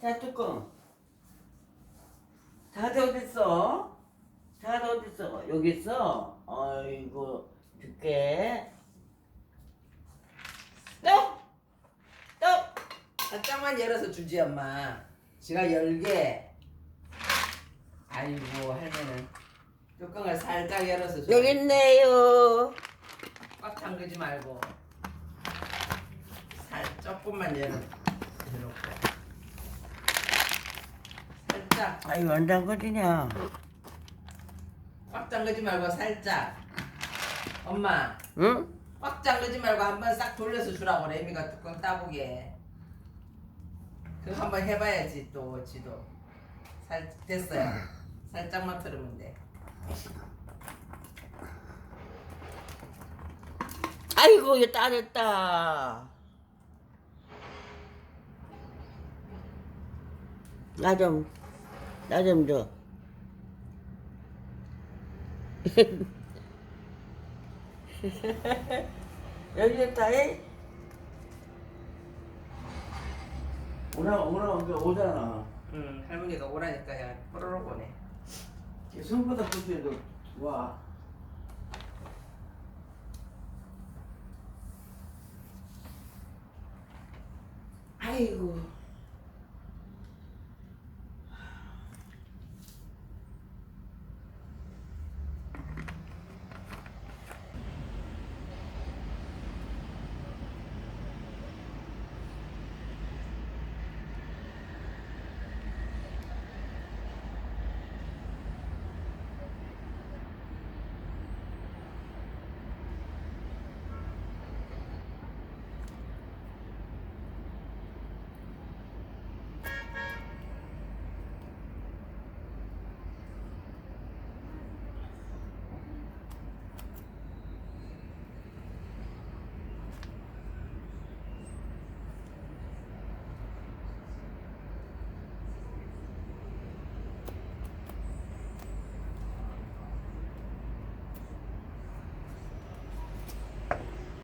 자 뚜껑 다들 어딨어? 다들 어딨어? 여기 있어? 아이고 줄게 또! 또! 살짝만 열어서 주지 엄마 지가 열게 아이고 할머니는 뚜껑을 살짝 열어서 줘 여기 있네요 꽉 잠그지 말고 살 조금만 열어 이렇게 살짝 아이 완전 거지냐? 꽉 잠그지 말고 살짝. 엄마. 응? 꽉 잠그지 말고 한번 싹 돌려서 주라고 레미가 뚜껑 따보게 그거 한번 해봐야지 또 지도. 살 됐어요. 살짝만 틀으면 돼. 아이고 이거 따졌다. 나좀 나 좀 줘. 여기 있다 이 오라 오라 오라 오잖아. 응 할머니가 오라니까 야 뽀로로 보네 손보다 붙여도 와 아이고